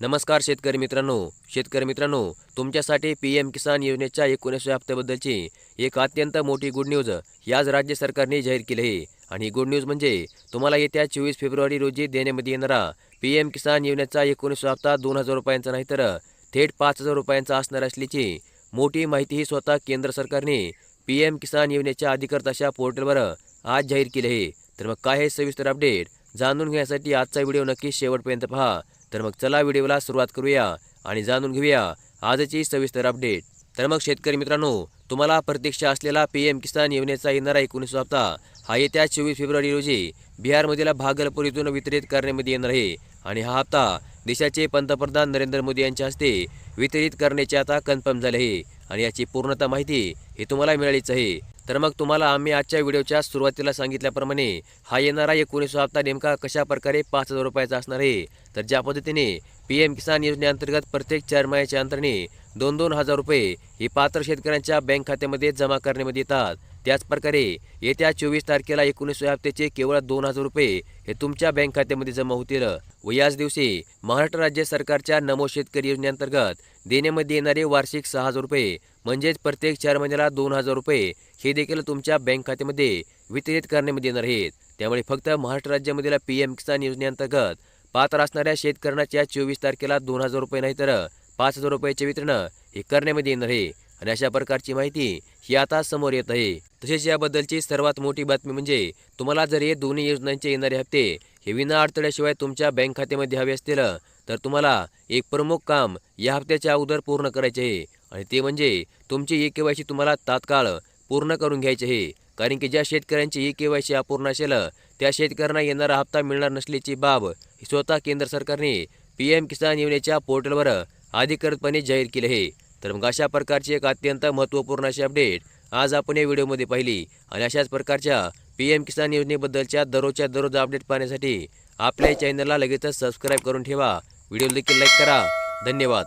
नमस्कार शेतकरी मित्रांनो. शेतकरी मित्रांनो तुमच्यासाठी पी एम किसान योजनेच्या एकोणीसव्या हप्त्याबद्दलची एक अत्यंत मोठी गुड न्यूज याच राज्य सरकारने जाहीर केली आहे. आणि गुड न्यूज म्हणजे तुम्हाला येत्या चोवीस फेब्रुवारी रोजी देण्यामध्ये येणारा पी एम किसान योजनेचा एकोणीसवा हप्ता दोन हजार रुपयांचा नाही तर थेट पाच हजार रुपयांचा असणार असल्याची मोठी माहितीही स्वतः केंद्र सरकारने पी एम किसान योजनेच्या अधिकृत पोर्टलवर आज जाहीर केले आहे. तर मग काय हे सविस्तर अपडेट जाणून घेण्यासाठी आजचा व्हिडिओ नक्की शेवटपर्यंत पहा. तर मग चला व्हिडिओला सुरुवात करूया आणि जाणून घेऊया आजची सविस्तर अपडेट. तर मग शेतकरी मित्रांनो तुम्हाला प्रतीक्षा असलेला पी एम किसान योजनेचा येणारा एकोणीसवा हप्ता हा येत्या चोवीस फेब्रुवारी रोजी बिहारमधील भागलपूर इथून वितरित करण्यामध्ये येणार आहे. आणि हा हप्ता देशाचे पंतप्रधान नरेंद्र मोदी यांच्या हस्ते वितरित करण्याचे आता कन्फर्म झाले आहे. आणि याची पूर्णतः माहिती ही तुम्हाला मिळालीच आहे. तर मग तुम्हाला आम्ही आजच्या व्हिडिओच्या सुरुवातीला सांगितल्याप्रमाणे हा येणारा एकोणीसवा हप्ता नेमका कशा प्रकारे पाच हजार रुपयाचा असणार आहे? तर ज्या पद्धतीने पी एम किसान योजनेअंतर्गत प्रत्येक चार महिन्याच्या अंतराने दोन दोन हजार रुपये ही पात्र शेतकऱ्यांच्या बँक खात्यामध्ये जमा करण्यामध्ये येतात. त्याच प्रकारे येत्या चोवीस तारखेला एकोणीसव्या हप्त्याचे केवळ दोन हजार रुपये हे तुमच्या बँक खात्यामध्ये जमा होतील व याच दिवशी महाराष्ट्र राज्य सरकारच्या नमो शेतकरी योजनेअंतर्गत देण्यामध्ये येणारे वार्षिक सहा हजार रुपये म्हणजेच प्रत्येक चार महिन्याला दोन हजार रुपये हे देखील तुमच्या बँक खात्यामध्ये वितरित करण्यामध्ये येणार आहेत. त्यामुळे फक्त महाराष्ट्र राज्यामधील पी एम किसान योजनेअंतर्गत पात्र असणाऱ्या शेतकऱ्यांच्या चोवीस तारखेला दोन हजार रुपये नाही तर पाच हजार रुपयाचे वितरण हे करण्यामध्ये येणार आहे. आणि अशा प्रकारची माहिती ही आता समोर येत आहे. तसेच याबद्दलची सर्वात मोठी बातमी म्हणजे तुम्हाला जर हे दोन्ही योजनांचे येणारे हप्ते हे विना अडथळ्याशिवाय तुमच्या बँक खात्यामध्ये हवे असतील तर तुम्हाला एक प्रमुख काम या हप्त्याच्या अगोदर पूर्ण करायचे आहे. आणि ते म्हणजे तुमची ई के वाय सी तुम्हाला तात्काळ पूर्ण करून घ्यायचे आहे कारण की ज्या शेतकऱ्यांची ई के वाय सी अपूर्ण असेल त्या शेतकऱ्यांना येणारा हप्ता मिळणार नसल्याची बाब ही स्वतः केंद्र सरकारने पी एम किसान योजनेच्या पोर्टलवर अधिकृतपणे जाहीर केले आहे तर मग अशा प्रकारची एक अत्यंत महत्त्वपूर्ण अशी अपडेट आज आपण या व्हिडिओमध्ये पाहिली. आणि अशाच प्रकारच्या पी एम किसान योजनेबद्दलच्या दररोजच्या दररोज अपडेट पाहण्यासाठी आपल्या चॅनलला लगेचच सबस्क्राईब करून ठेवा. व्हिडिओ देखील लाईक करा. धन्यवाद.